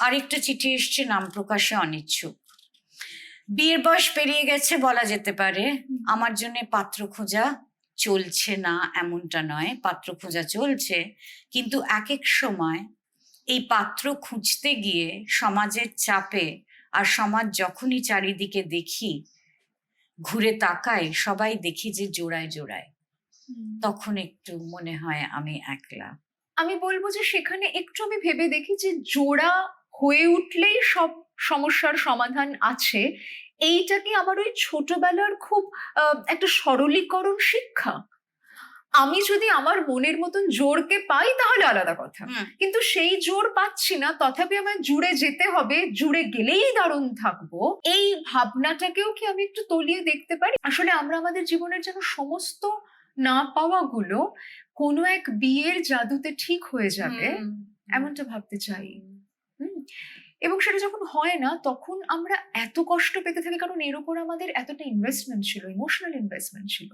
আরেকটা চিঠি এসছে নাম প্রকাশে অনিচ্ছুক। বিয়ের বয়স পেরিয়ে গেছে বলা যেতে পারে। আমার জন্য পাত্র খোঁজা চলছে না এমনটা নয় পাত্র খোঁজা চলছে। কিন্তু এক এক সময় এই পাত্র খুঁজতে গিয়ে সমাজের চাপে আর সমাজ যখনই চারিদিকে দেখি ঘুরে তাকাই সবাই দেখি যে জোড়ায় জোড়ায়। তখন একটু মনে হয় আমি একলা। আমি বলব যে সেখানে একটু আমি ভেবে দেখি যে জোড়া হয়ে উঠলেই সব সমস্যার সমাধান আছে। এইটা কি আমার ওই ছোটবেলার খুব একটা সরলীকরণ শিক্ষা? আমি যদি আমার মনের মতন জোরকে পাই তাহলে আলাদা কথা। কিন্তু সেই জোর পাচ্ছি না তথাপি আমার জুড়ে যেতে হবে জুড়ে গেলেই দারুণ থাকব। এই ভাবনাটাকেও কি আমি একটু তলিয়ে দেখতে পারি? আসলে আমরা আমাদের জীবনের যেন সমস্ত না পাওয়াগুলো কোনো এক বিয়ের জাদুতে ঠিক হয়ে যাবে এমনটা ভাবতে চাই। এবং সেটা যখন হয় না, তখন আমরা এত কষ্ট পেতে থাকি, কারণ এর উপর আমাদের এতটা ইনভেস্টমেন্ট ছিল ইমোশনাল ইনভেস্টমেন্ট ছিল।